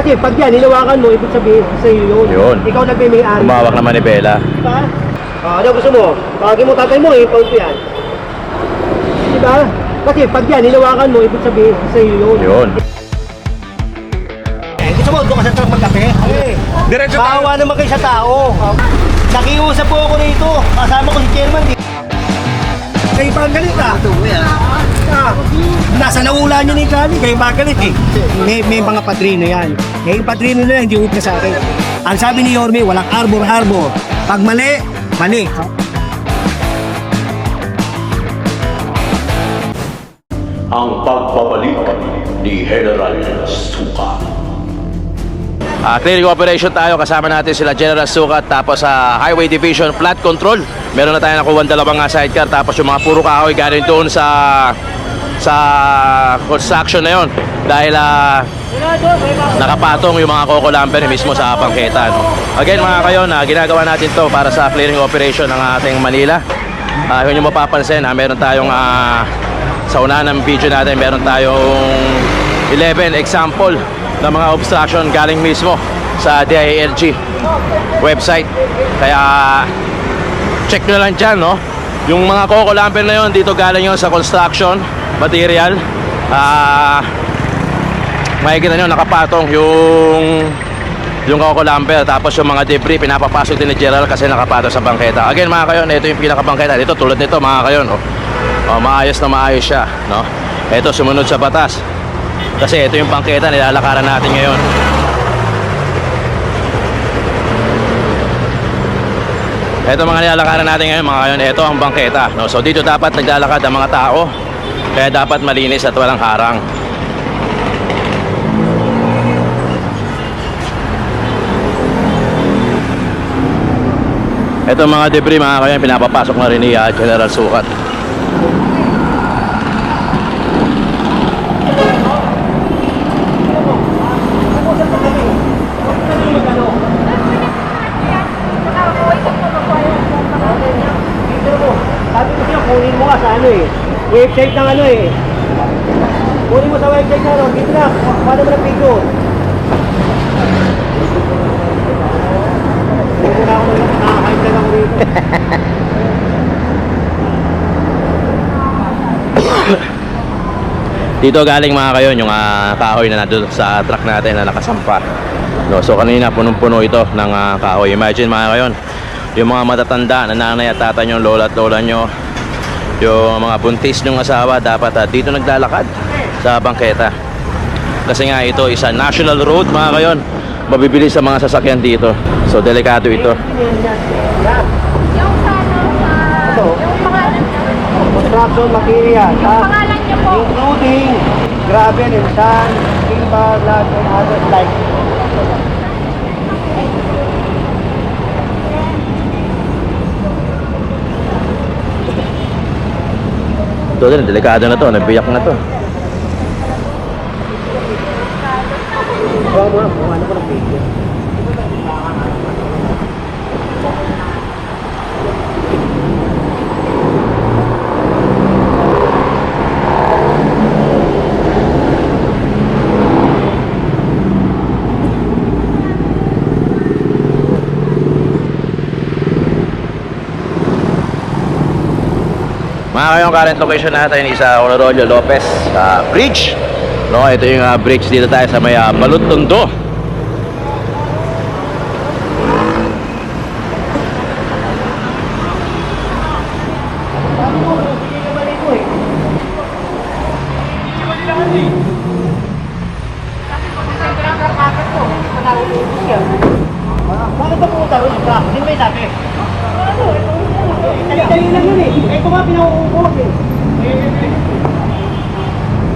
Kasi pag yan, hinawakan mo, ibig sabihin sa iyo yun. Yun. Ikaw nagme-may-ari. Umawak na manibela. Diba? Ah, ano gusto mo? Tawagin mo tatay mo, i-pound ko yan. Diba? Kasi pag yan, hinawakan mo, ibig sabihin sa iyo yun. Yun. Eh, gusto mo, doon ka sa truck magkape? Eh, Diretso Bawa naman kayo sa tao. Nakiusap po ako rito. Kasama ko si chairman. Di. Kayo pa ang galit ah. Ah, nasa naula niyo ni Kali, kayo pa ang galit eh. May, may mga padrino yan. Eh, yung padrino na hindi upna sa akin. Ang sabi ni Yorme, walang arbor-arbor. Pag mali, mali. ang pagbabalik ni General Suka. Ah, clearing operation tayo. Kasama natin sila General Sukat tapos sa Highway Division Flat Control. Meron na tayo nakuha dalawang nga sidecar tapos yung mga puro kahoy galing doon sa sa construction na yon dahil ah, nakapatong yung mga Coco Lumber mismo sa bangketa. No? Again mga kayo na ginagawa natin to para sa clearing operation ng ating Manila. Ah, kung nyo mapapansin, ah, meron tayong ah, sa una ng video natin, meron tayong 11 example ng mga obstruction galing mismo sa DILG website. Kaya check nyo lang dyan, no? Yung mga Coco Lumber na yon dito galing yon sa construction material. Ah, makikita nyo nakapatong yung yung Coco Lumber tapos yung mga debris pinapapasok din ni Gerald kasi nakapatong sa bangketa. Again mga kayon, ito yung pinakabangketa. Ito tulad nito mga kayon. Oh. Oh, maayos na maayos siya, no? Ito sumunod sa batas. Kasi ito yung bangketa nilalakaran natin ngayon. Ito mga nilalakaran natin ngayon mga kayon, ito ang bangketa. No? So dito dapat naglalakad ang mga tao. Kaya dapat malinis at walang harang. Ito mga debris mga kayon, pinapapasok na rin ni ah, General Sukat. Sabi ko siya, kunin mo ka sa ano eh. Website ng ano eh. Kunin mo sa website na ano. Dito na. Paano mo na picture? Hindi na ako nakakain na lang rito. Dito galing mga kayon yung ah, kahoy na nandun sa truck natin na nakasampa. No, so kanina punong-puno ito ng ah, kahoy. Imagine mga kayon, yung mga matatanda na nanay at tata nyo, lola at lola nyo, yung mga buntis nyong asawa dapat ah, dito naglalakad sa bangketa. Kasi nga ito isa national road mga kayon. Mabibili sa mga sasakyan dito. So delikado ito. Yung sa sa... Ito. Yung pangalan niyo. Construction material. Yung ha? pangalan niyo po. Including gravel and sand, timber, log, and others like Ito din, delikado na to. Nabiyak na to. Kung ano ko ng Mga kayong current location natin is sa Honorolio Lopez sa bridge. No, ito yung ah, bridge dito tayo sa may uh, Baluttondo. Bakit ba pumunta ron sa truck? Sino ba yung sabi? Dali-dali lang yun eh. Eh, kung nga pinauubos eh.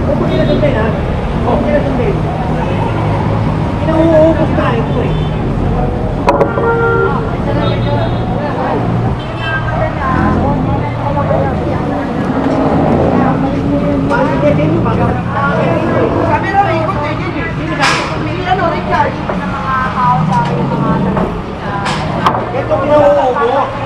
Huwag mo kinasundin ha. Huwag mo kinasundin. Pinauubos na ito eh. Bakit hindi din yung mga Kami raw, ikot eh. Yun eh. Sino sabi ko, may ano, Richard. Ng mga tao sa akin, ng mga talaga. Ito pinauubos.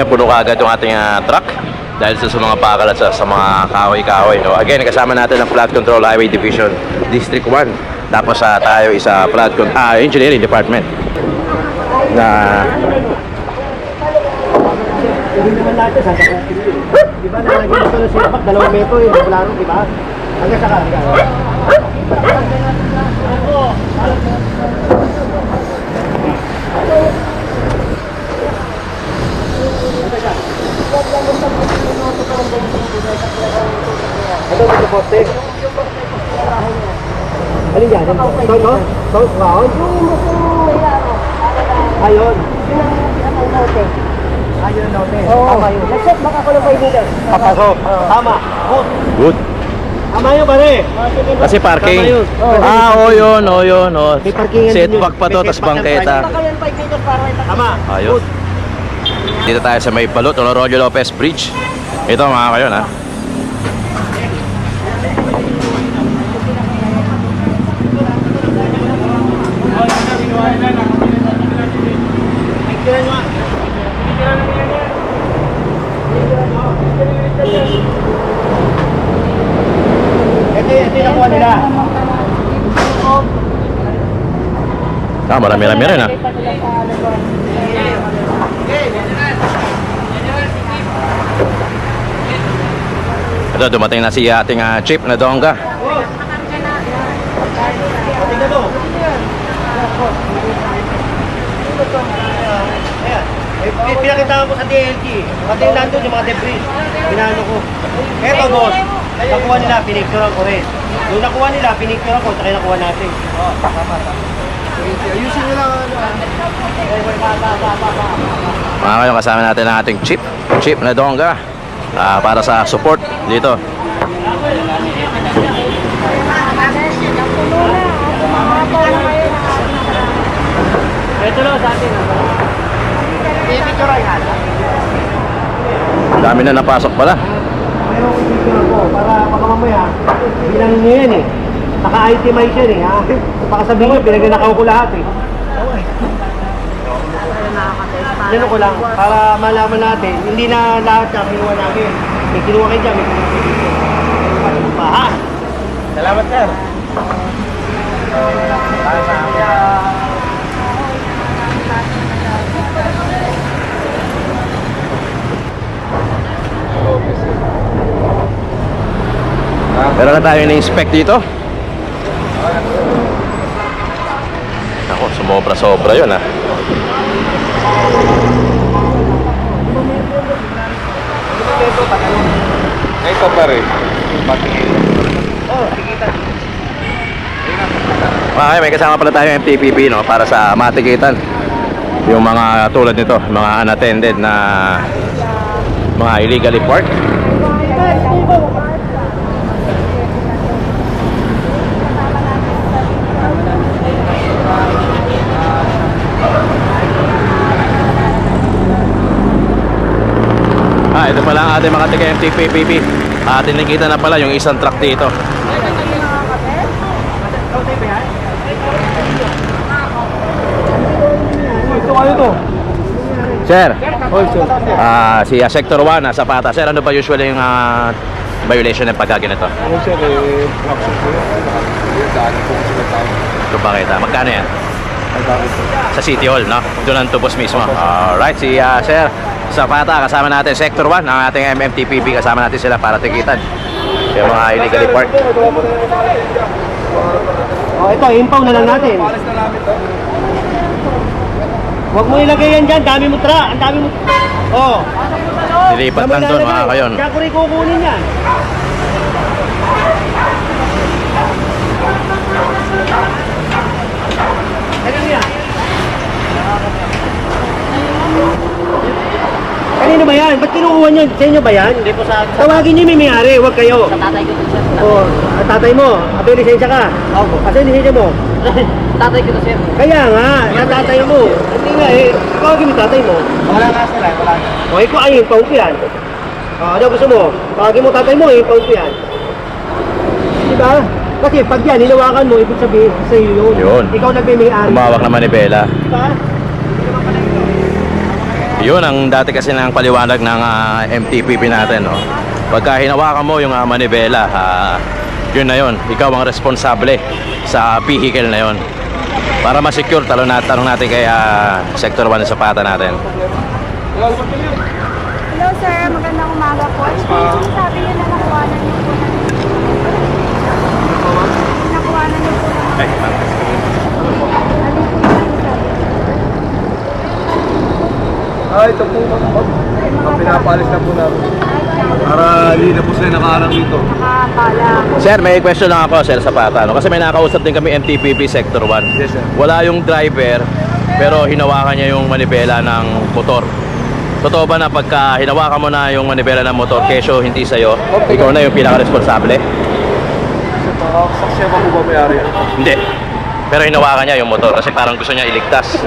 Kaya puno kaagad yung ating ah, truck dahil sa, sa mga pakal at sa, sa mga kahoy-kahoy. No? Again, kasama natin ang Flood Control Highway Division District 1. Tapos sa tayo isa flood con- ah, engineering department na Hindi naman natin, sasakyan. Di ba nalagyan ito ng sipak, dalawang metro yung plano, di ba? Hanggang sa hanggang. Ito, ito, poste. Ano yan? Ito, no? Ito, kaon? Ayun. Ayun, note. Tama yun. Nag-set baka ko ng kaibigan. Papasok. Tama. Good. good. Tama yun, pare. Kasi parking. Tama yun. Ah, oh yun, oh yun. Oh. May parkingan din yun. Setback pa to, tas bangketa. Baka yan 5 meters para may Tama. Ayos. Dito tayo sa may balot, Rollo Lopez Bridge. Ito mga kayo na. Picturean mo. Ito, yung nakuha nila. Ah, marami-rami rin ah. Ito, dumating na si ating ah, chief na dongga. Pinakita ko sa DLG. Pati nandun yung mga debris. Pinano ko. Eto, boss. Nakuha nila, pinicturean ko rin. Yung nakuha nila, pinicturean ko, tsaka nakuha natin. Oo, tama, tama. Ayusin nyo lang. Mga kayo, kasama natin ang ating chief. Chief na dongga. Ah, para sa support dito. Ito lang sa atin. Dami na napasok pala. Mayroong picture ko para baka mamaya bilang nyo yan eh. Naka-itemize yan eh ha. Baka sabihin nyo, pinagnanakaw ko lahat eh. Yan ko lang, para malaman natin, hindi na lahat siya kinuha namin. May kinuha kayo dyan, may kinuha kayo dito. Salamat sir. Meron na tayo na-inspect dito. Ako, sumobra-sobra yun ah. Ito pa rin. Okay, may kasama pala tayo MTPP no para sa matikitan. Yung mga tulad nito, mga unattended na mga illegally parked. Ah, ito ating mga taga MTPP. Atin nakita na pala yung isang truck dito. Ito kayo to. Sir, sir. ah si ah, Sector 1 nasa Pata. Sir, ano ba usually yung ah, violation ng pagkaganito? Ano sir, eh, workshop ko yun. Daanan po. Ito? Magkano yan? Sa City Hall, no? Doon ang tubos mismo. Alright, si ah, Sir sa Pata, kasama natin Sector 1, ang ating MMTPP, kasama natin sila para tikitan. Yung mga illegally parked. Oh, ito, impaw na lang natin. Huwag mo ilagay yan dyan, dami mo tra, ang dami mo. Oh, Nilipat lang doon, mga kayon. Diyan ko rin kukunin yan. Kanino ba yan? Ba't kinukuha nyo? Sa inyo ba yan? Hindi po sa... Tawagin nyo yung may may-ari, huwag kayo. Sa tatay ko to sir. Oh, ah, tatay mo, abay lisensya ka. Opo. Kasi lisensya mo. tatay ko to sir. Kaya nga, sa tatay mo. Hindi nga eh, tawagin mo yung tatay mo. Wala nga sir, eh, wala nga. O, ikaw ay yung paupo yan. O, ano gusto mo? Tawagin mo tatay mo, yung paupo yan. Diba? Kasi pag yan, hinawakan mo, ibig sabihin sa iyo yun. Yun. Ikaw nagmimay-ari. Umawak na manibela. Diba? Yun ang dati kasi ng paliwanag ng ah, MTPP natin. No? Pagka hinawakan mo yung ah, manibela, ah, yun na yun. Ikaw ang responsable sa vehicle na yun. Para ma-secure, talon natin, tanong natin kay ah, Sector 1 sa pata natin. Hello sir, magandang umaga po. Ano po yung sabi niyo na nakuhanan niyo po ng... Nakuhanan niyo po. Ay, ma'am. Ano po yung sabi? Ah, ito po. Ang pinapalis na po namin. Para hindi na po sila nakaharang dito. Nakakala ko. Sir, may question lang ako, Sir Zapata. No? Kasi may nakausap din kami MTPP Sector 1. Yes, sir. Wala yung driver, pero hinawakan niya yung manibela ng motor. Totoo ba na pagka hinawakan mo na yung manibela ng motor, kesyo hindi sa'yo, ikaw na yung pinaka-responsable? Saksya pa po ba may-ari? Hindi. Pero hinawakan niya yung motor kasi parang gusto niya iligtas.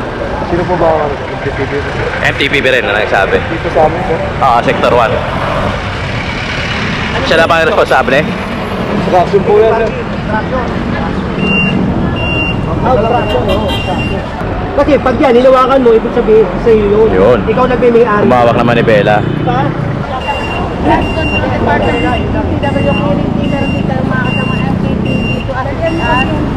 Sino po ba ang MTPP? MTPP rin na nagsabi. Dito sa amin po. Ah, Sector 1. Siya na ba ang responsable? Sa action po yan, sir. Kasi pag yan, hinawakan mo, ibig sabihin sa iyo yun. Yun. Ikaw nagme-may-ari. Umawak na manibela. PW community, pero hindi tayo makakasama ng MPP dito. Ano yan?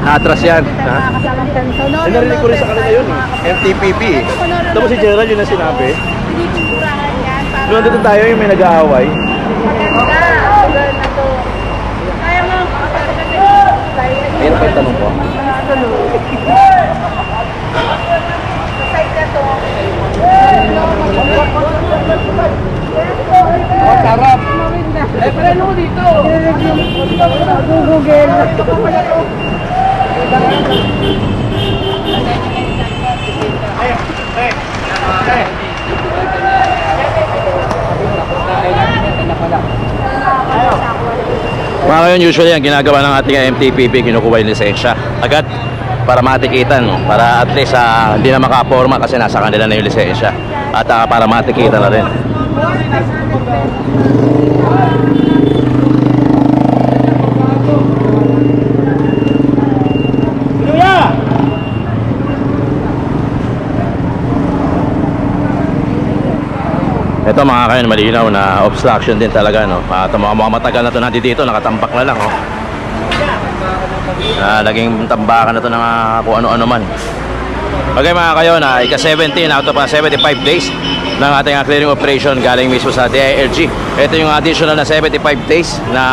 Atras yan. Hindi tayo Ha? makakasama ng ganito. No, no, Narinig ko rin sa kanila yun. makakasama. Tapos si Gerald yun ang sinabi. Pinipinturahan yan para... Doon tayo yung may nag-aaway. Maganda. Lugar na to. Kaya kasi... Ayun pa yung tanong ko. Side na to. Oh, sarap. Eh, pero ano dito? Google. Mga ngayon, usually ang ginagawa ng ating MTPP, kinukuha yung lisensya. Agad, para matikitan, no? para at least ah, hindi na makaporma kasi nasa kanila na yung lisensya. At ah, para matikitan na rin. Ito mga kayon, malinaw na obstruction din talaga. No? At mga, mga matagal na ito nandito dito, nakatambak na lang. Oh. Na naging tambakan na ito ng ah, kung ano-ano man. Okay mga kayo, na ika-17 out of ah, 75 days ng ating ah, clearing operation galing mismo sa DILG. Ito yung additional na 75 days na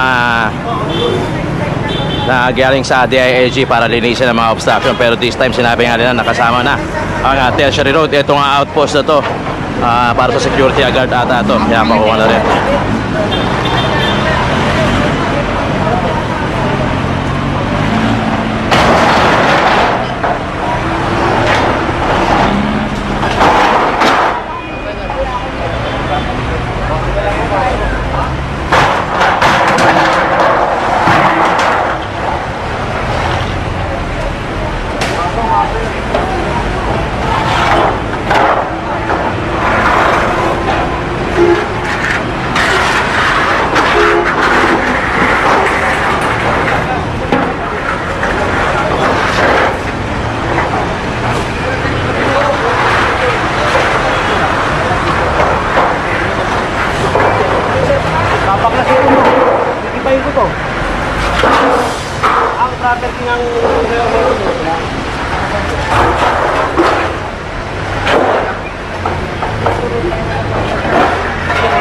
na galing sa DILG para linisin ang mga obstruction pero this time sinabi nga nila nakasama na ang uh, tertiary road itong uh, outpost na to ah, para sa security guard ata to kaya makuha na rin Papaklasin mo. Ikipayin ko to. Ang property ng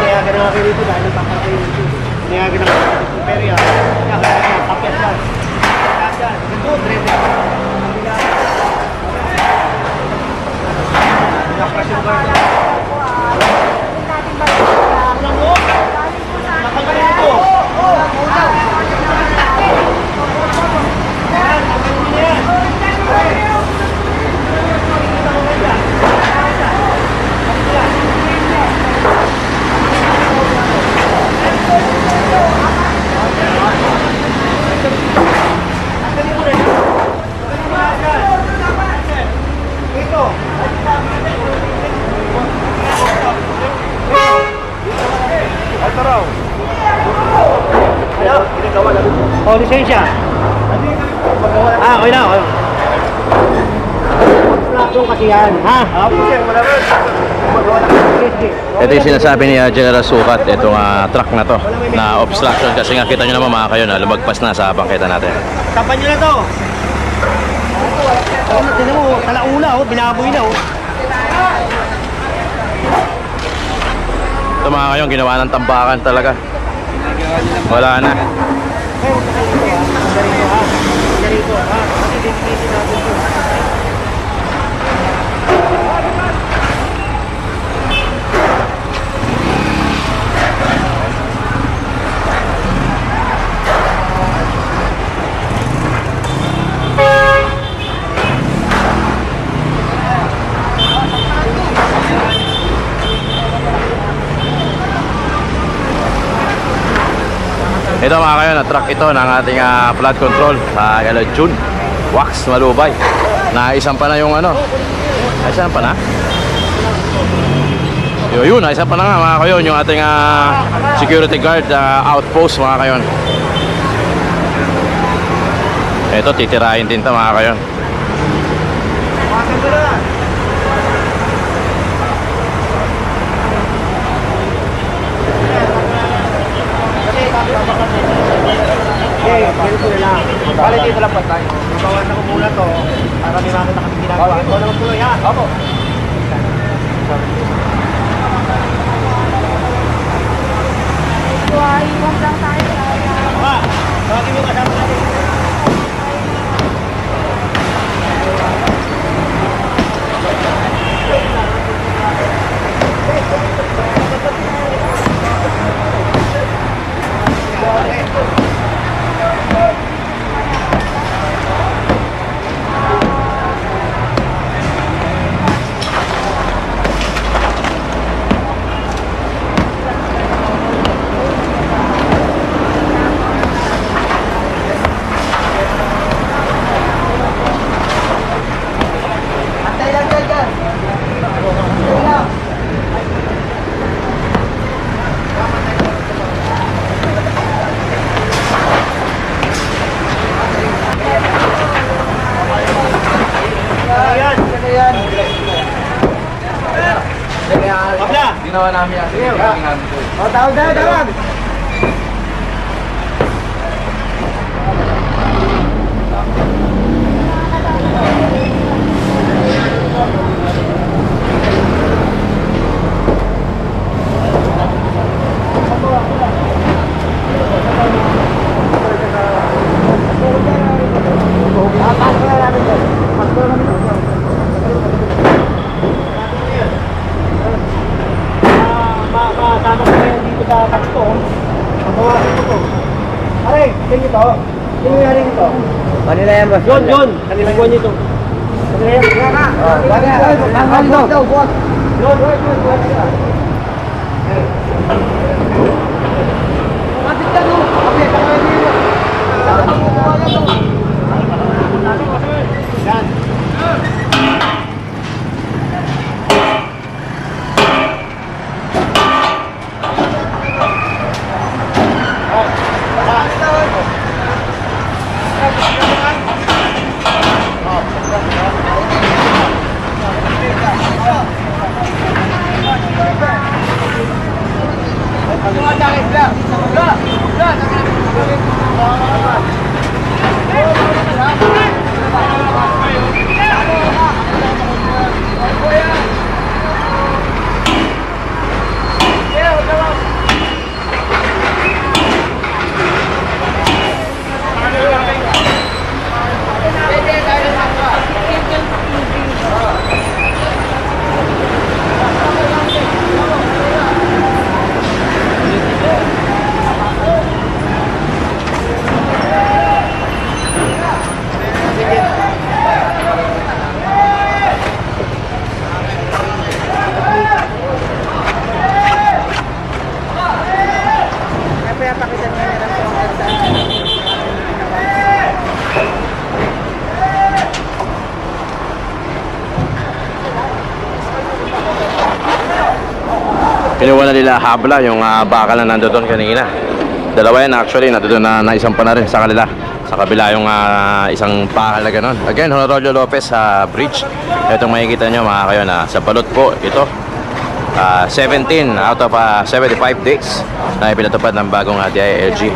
Niyagan na kayo dito dahil papatay dito. Niyagan na kayo dito. Pero yan, kaya kaya kapyat yan. Kapyat yan. Ito, drede. Nakaprasyon ka. Nakagaling ko. Ito. Ito raw. Ano? Oh, lisensya. Ah, okay na. Okay. Obstruction kasi yan, ha? Ako, sir. Wala rin. Ito yung sinasabi ni uh, General Sukat, itong uh, truck na to, na obstruction kasi nga kita nyo naman mga kayo na lumagpas na sa bangketa natin. Tapan nyo na to. Oh, tinan mo, talauna oh, binaboy na oh. Ito mga kayo, ginawa ng tambakan talaga. Wala na. Ito mga kayo, na truck ito ng ating ah, flood control sa uh, June. Wax, Malubay. Naisan pa na yung ano. Naisan pa na? Yun, yun, naisan pa na nga mga kayo, yung ating ah, security guard ah, outpost mga kayo. Ito, titirahin din to mga kayo. Okay, Bali dito lang pa tayo. Babawan na ko muna to para may makita kami ginagawa. Ito naman tuloy ha. Opo. Iwan lang tayo. Ha, tawagin mo kasama natin. Ayan. Kinuha na nila habla yung uh, bakal na nandoon kanina. Dalawa yan actually, nandoon na naisang pa na rin sa kanila. Sa kabila yung ah, isang bakal na ganun. Again, Honorolio Lopez sa bridge. Itong makikita nyo mga kayo na sa balot po ito. ah, 17 out of ah, 75 days na ipinatupad ng bagong uh, DILG.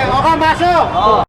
Okay, masok!